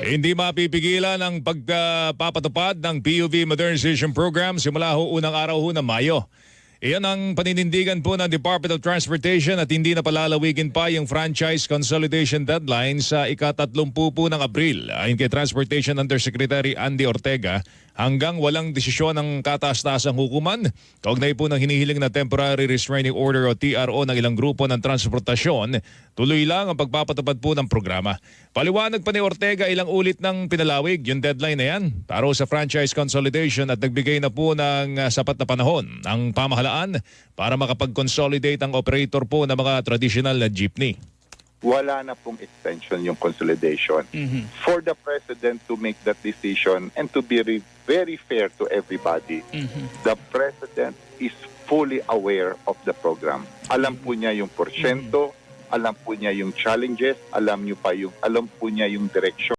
Hindi mapipigilan ang pagpapatupad ng PUV Modernization Program simula ho unang araw ho ng Mayo. Iyan ang paninindigan po ng Department of Transportation at hindi na palalawigin pa yung franchise consolidation deadline sa ikatatlumpu po ng Abril. Ayon kay Transportation Undersecretary Andy Ortega, hanggang walang desisyon ng kataas-taasang hukuman, kaugnay po ng hinihiling na Temporary Restraining Order o TRO ng ilang grupo ng transportasyon, tuloy lang ang pagpapatupad po ng programa. Paliwanag pa ni Ortega ilang ulit ng pinalawig yung deadline na yan para sa franchise consolidation at nagbigay na po ng uh, sapat na panahon ang pamahalaan para makapag-consolidate ang operator po ng mga traditional na jeepney. Wala na pong extension yung consolidation. For the President to make that decision and to be re- very fair to everybody, the President is fully aware of the program. Alam po niya yung porsyento, alam po niya yung challenges, alam niyo pa yung alam po niya yung direction